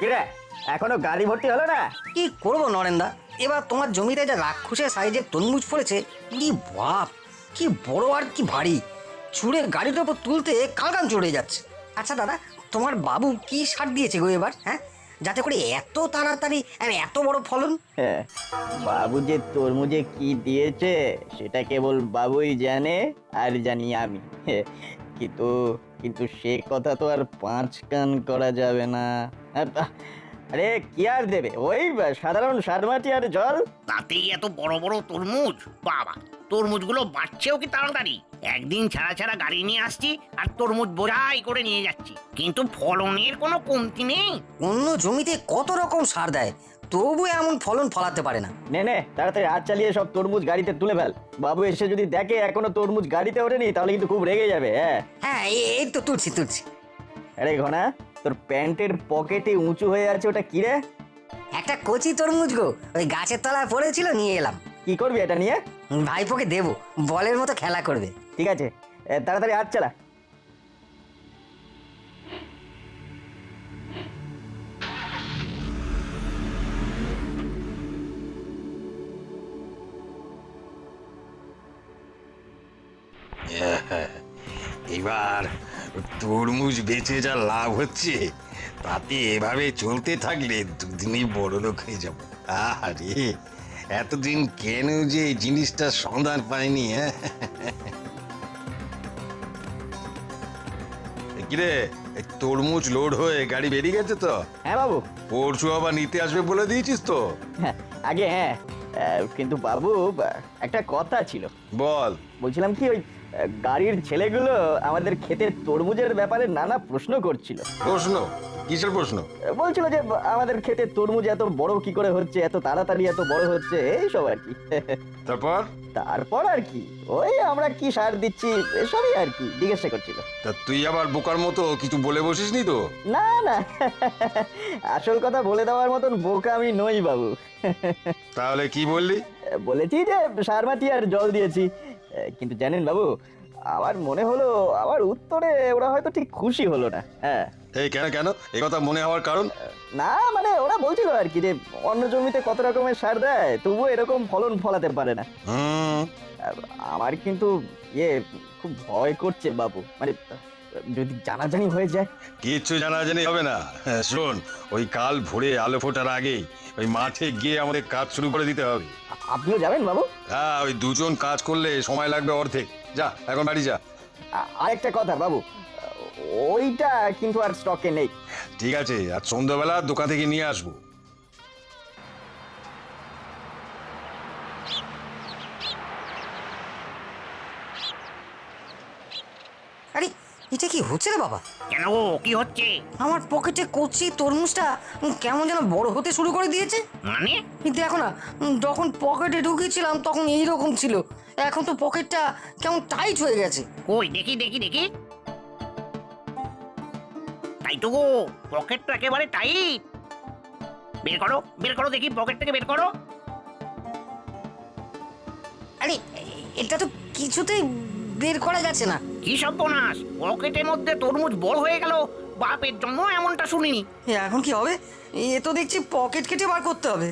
কিরে এখনও গাড়ি ভর্তি হলো না? কি করব নরেন্দা? এবার তোমার জমিতে যা রাক্ষসের সাইজের তরমুজ ফলেছে কি বাপ কি বড় আর কি ভারী। ছুঁড়ে গাড়ির ওপর তুলতে কালকান চড়ে যাচ্ছে। আচ্ছা দাদা তোমার বাবু কি সার দিয়েছে গো এবার হ্যাঁ? যাতে করে এত তাড়াতাড়ি আর এত বড় ফলন? হ্যাঁ, বাবু যে তরমুজে কি দিয়েছে সেটা কেবল বাবুই জানে আর জানি আমি। কিন্তু কিন্তু সে কথা তো আর পাঁচ কান করা যাবে না। আরে কি আর দেবে? ওই সাধারণ সার মাটি আর জল? তাতেই এত বড় বড় তরমুজ? বাবা তরমুজগুলো বাড়ছেও কি তাড়াতাড়ি? একদিন ছাড়া ছাড়া গাড়ি নিয়ে আসছি আর তরমুজ বোঝাই করে নিয়ে যাচ্ছি। কিন্তু ফলনের কোনো কমতি নেই। অন্য জমিতে কত রকম সার দেয়? তবু এমন ফলন ফলাতে পারে না। নে নে তাড়াতাড়ি হাত চালিয়ে সব তরমুজ গাড়িতে তুলে ফেল। বাবু এসে যদি দেখে এখনও তরমুজ গাড়িতে ওঠেনি তাহলে কিন্তু খুব রেগে যাবে হ্যাঁ? হ্যাঁ এই- এই তো তুলছি তুলছি। আরে ঘনা তোর প্যান্টের পকেটে উঁচু হয়ে আছে ওটা কি রে? একটা কচি তরমুজ গো ওই গাছের তলায় পড়েছিল নিয়ে এলাম। কি করবি এটা নিয়ে? ভাইপোকে দেবো বলের মতো খেলা করবে। ঠিক আছে এ, তাড়াতাড়ি হাত চালা। এবার তরমুজ বেচে যা লাভ হচ্ছে তাতে এভাবে চলতে থাকলে দুদিনই বড় লোক হয়ে যাব। আরে এতদিন কেন যে এই জিনিসটার সন্ধান পাইনি হ্যাঁ? কিরে তরমুজ লোড হয়ে গাড়ি বেরিয়ে গেছে তো? হ্যাঁ বাবু। পরশু আবার নিতে আসবে বলে দিয়েছিস তো? হ্যাঁ, আগে হ্যাঁ কিন্তু বাবু একটা কথা ছিল। বল। বলছিলাম কি ওই গাড়ির ছেলেগুলো আমাদের ক্ষেতের তরমুজের ব্যাপারে নানা প্রশ্ন করছিল। প্রশ্ন? কিসের প্রশ্ন? বলছিল যে আমাদের ক্ষেতের তরমুজ এত বড় কি করে হচ্ছে এত তাড়াতাড়ি এত বড় হচ্ছে এইসব আর কি। তারপর? তারপর আর কি ওই আমরা কি সার দিচ্ছি এসবই আর কি জিজ্ঞাসা করছিল। তা তুই আবার বোকার মতো কিছু বলে বসিসনি তো? না না আসল কথা বলে দেওয়ার মতন বোকা আমি নই বাবু। তাহলে কি বললি? বলেছি যে সার মাটি আর জল দিয়েছি কিন্তু জানেন বাবু আমার মনে হলো আমার উত্তরে ওরা হয়তো ঠিক খুশি হলো না হ্যাঁ। এই কেন কেন? এই কথা মনে হওয়ার কারণ? না মানে ওরা বলছিল আর কি যে অন্য জমিতে কত রকমের সার দেয় তবুও এরকম ফলন ফলাতে পারে না। আমার কিন্তু ইয়ে খুব ভয় করছে বাবু মানে যদি জানাজানি হয়ে যায়। কিচ্ছু জানাজানি হবে না। হ্যাঁ, শোন ওই কাল ভোরে আলো ফোটার আগেই ওই মাঠে গিয়ে আমাদের কাজ শুরু করে দিতে হবে। আ- আপনিও যাবেন বাবু? হ্যাঁ ওই দুজন কাজ করলে সময় লাগবে অর্ধেক। যা এখন বাড়ি যা। আ- আরেকটা কথা বাবু। ওইটা কিন্তু আর স্টকে নেই। ঠিক আছে আর সন্ধ্যাবেলা দোকান থেকে নিয়ে আসব। হচ্ছে রে বাবা? কেন গো? কি হচ্ছে? আমার পকেটে কচি তরমুজটা কেমন যেন বড় হতে শুরু করে দিয়েছে। মানে? দেখো না যখন পকেটে ঢুকিয়েছিলাম তখন এই রকম ছিল। এখন তো পকেটটা কেমন টাইট হয়ে গেছে। কই দেখি দেখি দেখি। তাই তো গো পকেটটা একেবারে টাইট বের করো বের করো দেখি পকেট থেকে বের করো। আরে এটা তো কিছুতেই বের করা যাচ্ছে না। কি সর্বনাশ? পকেটের মধ্যে তরমুজ বড় হয়ে গেল। বাপের জন্য এমনটা শুনিনি। এ, এখন কি হবে? এ তো দেখছি পকেট কেটে বার করতে হবে।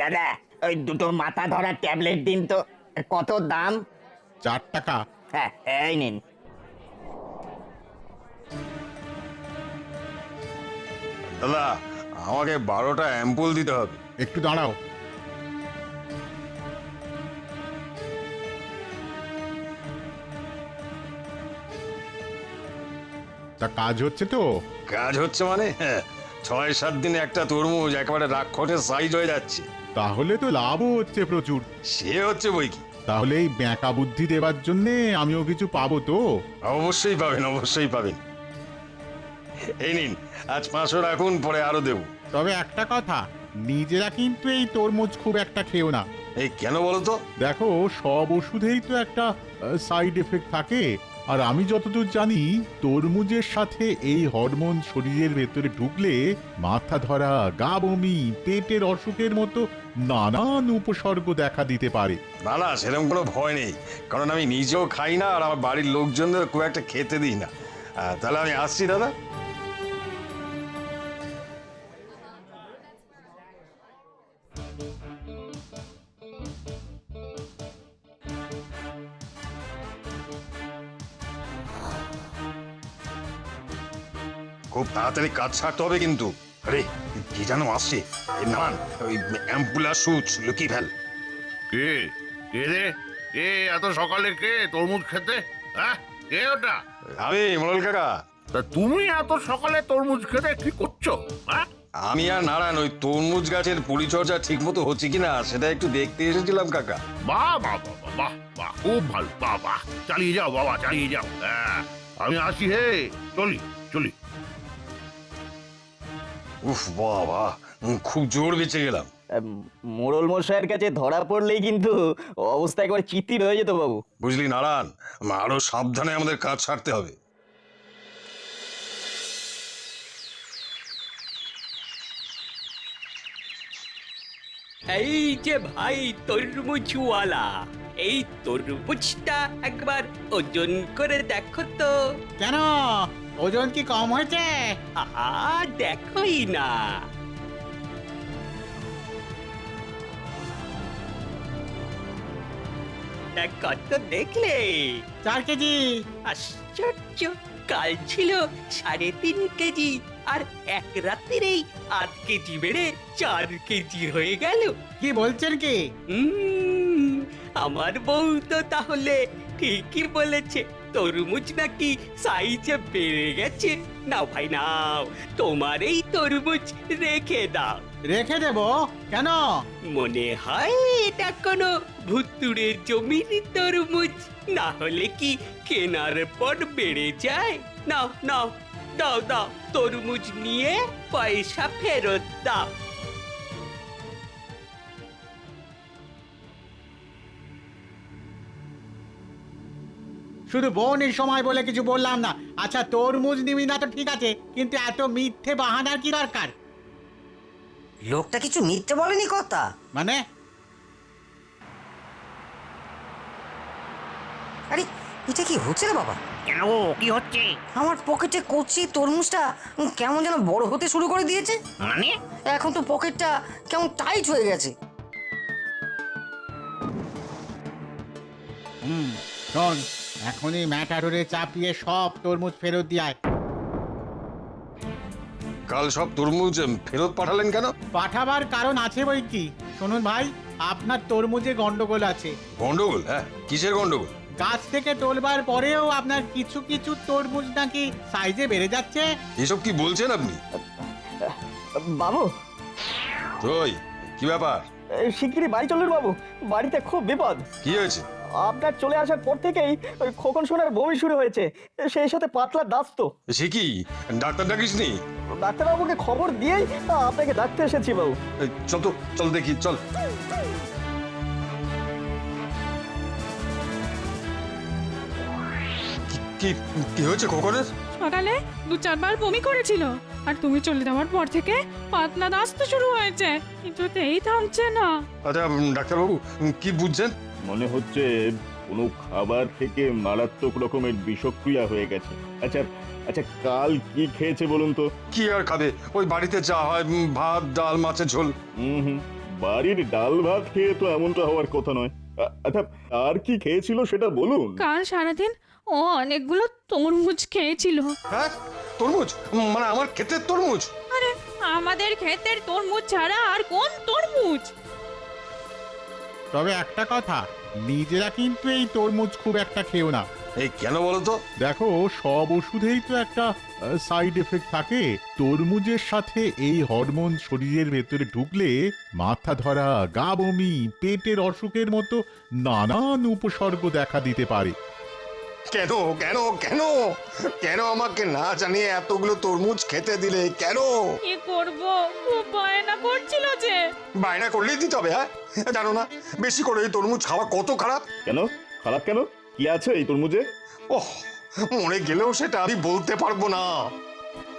দাদা ওই দুটো মাথা ধরা ট্যাবলেট দিন তো। কত দাম? চার টাকা। হ্যাঁ এই নিন। দাদা আমাকে বারোটা অ্যাম্পুল দিতে হবে। একটু দাঁড়াও। তা কাজ হচ্ছে তো? কাজ হচ্ছে মানে? হ্যাঁ, ছয় সাত দিনে একটা তরমুজ একেবারে রাক্ষসের সাইজ হয়ে যাচ্ছে। তাহলে তো লাভও হচ্ছে প্রচুর। সে হচ্ছে বই কি? তাহলে এই ব্যাঁকা বুদ্ধি দেবার জন্যে আমিও কিছু পাবো তো? অবশ্যই পাবেন অবশ্যই পাবেন। এই নিন আজ পাঁচশো রাখুন পরে আরও দেবো। তবে একটা কথা নিজেরা কিন্তু এই তরমুজ খুব একটা খেও না। এই কেন বলো তো? দেখো সব ওষুধেই তো একটা সাইড এফেক্ট থাকে। আর আমি যতদূর জানি তরমুজের সাথে এই হরমোন শরীরের ভেতরে ঢুকলে মাথা ধরা গা বমি পেটের অসুখের মতো নানান উপসর্গ দেখা দিতে পারে। না না সেরকম কোনো ভয় নেই। কারণ আমি নিজেও খাই না আর আমার বাড়ির লোকজনদের খুব একটা খেতে দিই না। তাহলে আমি আসছি দাদা। খুব তাড়াতাড়ি কাজ ছাড়তে হবে কিন্তু। আরে কি যেন আসছে? এই নামান ওই অ্যাম্পুলার সুচ লুকিয়ে ফেল কে? কে রে? কে এত সকালে কে? তরমুজ খেতে? হ্যাঁ? কে ওটা? আমি মোড়ল কাকা। তা তুমি এত সকালে তরমুজ খেতে কি করছ? হ্যাঁ? আমি আর নারায়ণ ওই তরমুজ গাছের পরিচর্যা ঠিক মতো হচ্ছে কিনা সেটা একটু দেখতে এসেছিলাম কাকা। বাহ বাহ বাহ বাহ, বাহ খুব ভালো বাহ বাহ। চালিয়ে যাও বাবা চালিয়ে যাও। হ্যাঁ আমি আসি হে চলি। উফ বাবা খুব জোর বেঁচে গেলাম। মোড়ল মশাইয়ের কাছে ধরা পড়লেই কিন্তু অবস্থা একবার চিত্তির হয়ে যেত বাবু। বুঝলি নারায়ণ আরও সাবধানে আমাদের কাজ ছাড়তে হবে। এই যে ভাই তরমুজওয়ালা এই তরমুজটা একবার ওজন করে দেখো তো। কেন? ওজন কি কম হয়েছে? দেখোই না। তা কত দেখলে। চার কেজি। আশ্চর্য কাল ছিল সাড়ে তিন কেজি আর এক রাত্রিরেই আধ কেজি বেড়ে চার কেজি হয়ে গেল। কি বলছেন কি? উম, আমার বউ তো তাহলে ঠিকই বলেছে। তরমুজ নাকি সাইজে বেড়ে গেছে। নাও ভাই নাও। তোমার এই তরমুজ রেখে দাও। রেখে দেব? কেন? মনে হয় এটা কোনো ভুতুড়ের জমির তরমুজ। না হলে কি কেনার পর বেড়ে যায়? নাও নাও দাও দাও তরমুজ নিয়ে পয়সা ফেরত দাও। শুধু বোনের সময় বলে কিছু বললাম না। আচ্ছা তরমুজ নিবি না তো ঠিক আছে কিন্তু এত মিথ্যে বাহানার কি দরকার? লোকটা কিছু মিথ্যে বলেনি কথা। মানে? আরে এটা কি হচ্ছে রে বাবা? কেন কি হচ্ছে? আমার পকেটে কচি তরমুজটা কেমন যেন বড় হতে শুরু করে দিয়েছে। মানে? এখন তো পকেটটা কেমন টাইট হয়ে গেছে। হুম শোন এখনই ম্যাটাডোরে চাপিয়ে সব তরমুজ ফেরত দিয়ে আয়। কাল সব তরমুজ উম, ফেরত পাঠালেন কেন? পাঠাবার কারণ আছে বই কি? শুনুন ভাই আপনার তরমুজে গন্ডগোল আছে। গন্ডগোল? হ্যাঁ কিসের গন্ডগোল? গাছ থেকে তোলবার পরেও আপনার কিছু কিছু তরমুজ নাকি সাইজে বেড়ে যাচ্ছে। এসব কি বলছেন আপনি? বাবু। ওই কি ব্যাপার? এই শিগগিরই বাড়ি চলুন বাবু। বাড়িতে খুব বিপদ। কি হয়েছে? আপনার চলে আসার পর থেকেই ওই খোকন সোনার বমি শুরু হয়েছে। সেই সাথে পাতলা দাস তো সে কি? ডাক্তার ডাকিস নি ডাক্তারবাবুকে খবর দিয়েই আপনাকে ডাকতে এসেছি বাবু। এই, চল তো চল দেখি চল। কি- কি হয়েছে খোকনের? সকালে দু চারবার বমি করেছিল আর তুমি চলে যাওয়ার পর থেকে পাতলা দাস তো শুরু হয়েছে কিছুতেই থামছে না। আচ্ছা ডাক্তারবাবু কি বুঝছেন? মনে হচ্ছে কোনো খাবার থেকে মারাত্মক রকমের বিষক্রিয়া হয়ে গেছে। আচ্ছা আচ্ছা কাল কি খেয়েছে বলুন তো? কি আর খাবে? ওই বাড়িতে যা হয় উম, ভাত ডাল মাছের ঝোল। হুম হুম বাড়ির ডাল ভাত খেয়ে তো এমনটা হওয়ার কথা নয়। আ- আচ্ছা আর কি খেয়েছিল সেটা বলুন? কাল সারাদিন ও অনেকগুলো তরমুজ খেয়েছিল। হ্যাঁ? তরমুজ? উম, মানে আমার ক্ষেতের তরমুজ? আরে আমাদের ক্ষেতের তরমুজ ছাড়া আর কোন তরমুজ? তবে একটা কথা নিজেরা কিন্তু এই তরমুজ খুব একটা খেও না। এই কেন বলো তো দেখো সব ওষুধেই তো একটা সাইড এফেক্ট থাকে। তরমুজের সাথে এই হরমোন শরীরের ভেতরে ঢুকলে মাথা ধরা গা বমি পেটের অসুখের মতো নানান উপসর্গ দেখা দিতে পারে। কেন কেন কেন? কেন আমাকে না জানিয়ে এতগুলো তরমুজ খেতে দিলে? কেন? কি করব? খুব বায়না করছিল যে। বায়না করলেই দিতে হবে হ্যাঁ? জানো না বেশি করে এই তরমুজ খাওয়া কত খারাপ? কেন? খারাপ কেন? কি আছে এই তরমুজে? ওহ মরে গেলেও সেটা আমি বলতে পারব না।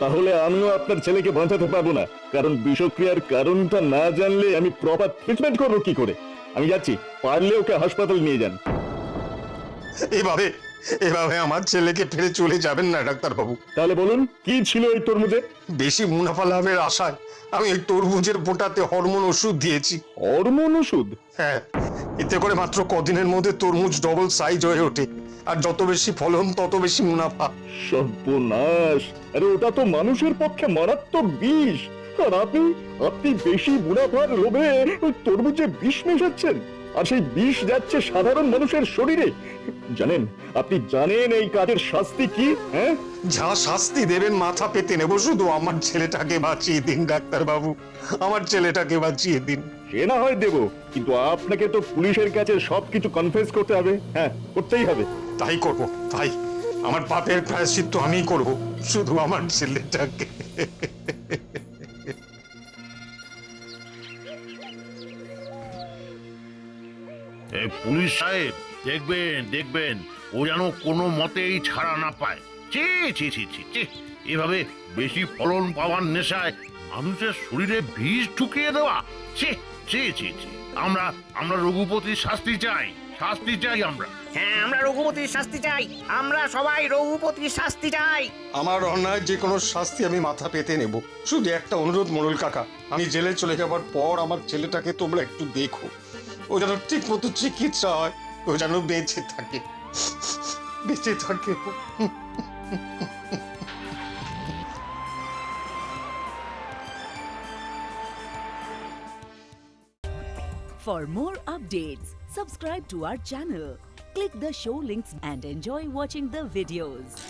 তাহলে আমিও আপনার ছেলেকে বাঁচাতে পারব না। কারণ বিষক্রিয়ার কারণটা না জানলে আমি প্রপার ট্রিটমেন্ট করব কি করে? আমি যাচ্ছি পারলে ওকে হাসপাতাল নিয়ে যান। এভাবে এভাবে আমার ছেলেকে ফেলে চলে যাবেন না ডাক্তারবাবু। তাহলে বলুন কি ছিল এই তরমুজে? বেশি মুনাফা লাভের আশায় আমি ওই তরমুজের পোটাতে হরমোন ওষুধ দিয়েছি। হরমোন ওষুধ? হ্যাঁ এতে করে মাত্র কদিনের মধ্যে তরমুজ ডবল সাইজ হয়ে ওঠে। আর যত বেশি ফলন তত বেশি মুনাফা। সর্বনাশ! আরে ওটা তো মানুষের পক্ষে মারাত্মক বিষ। আর আপনি আপনি বেশি মুনাফার লোভে ওই তরমুজে বিষ মেশাচ্ছেন? আর সেই বিষ যাচ্ছে সাধারণ মানুষের শরীরে। জানেন আপনি জানেন এই কাজের শাস্তি কি হ্যাঁ? যা শাস্তি দেবেন মাথা পেতে নেব শুধু আমার ছেলেটাকে বাঁচিয়ে দিন ডাক্তার বাবু আমার ছেলেটাকে বাঁচিয়ে দিন। সে না হয় দেব কিন্তু আপনাকে তো পুলিশের কাছে সবকিছু কনফেস করতে হবে হ্যাঁ করতেই হবে। তাই করব তাই। আমার পাপের প্রায়শ্চিত্ত আমিই করব শুধু আমার ছেলেটাকে। পুলিশ সাহেব দেখবেন দেখবেন ও যেন কোনো মতেই ছাড়া না পায়। ছি ছি ছি ছি ছি এভাবে বেশি ফলন পাওয়ার নেশায় মানুষের শরীরে বিষ ঢুকিয়ে দেওয়া। ছি ছি ছি ছি আমরা আমরা রঘুপতির শাস্তি চাই শাস্তি চাই আমরা। হ্যাঁ আমরা রঘুপতির শাস্তি চাই আমরা সবাই রঘুপতির শাস্তি চাই। আমার অন্যায় যে কোনো শাস্তি আমি মাথা পেতে নেব। শুধু একটা অনুরোধ মোড়ল কাকা আমি জেলে চলে যাবার পর আমার ছেলেটাকে তোমরা একটু দেখো। ও যেন ঠিক মতো চিকিৎসা হয় ও যেন বেঁচে থাকে বেঁচে থাকে For more updates, subscribe to our channel, click the show links and enjoy watching the videos.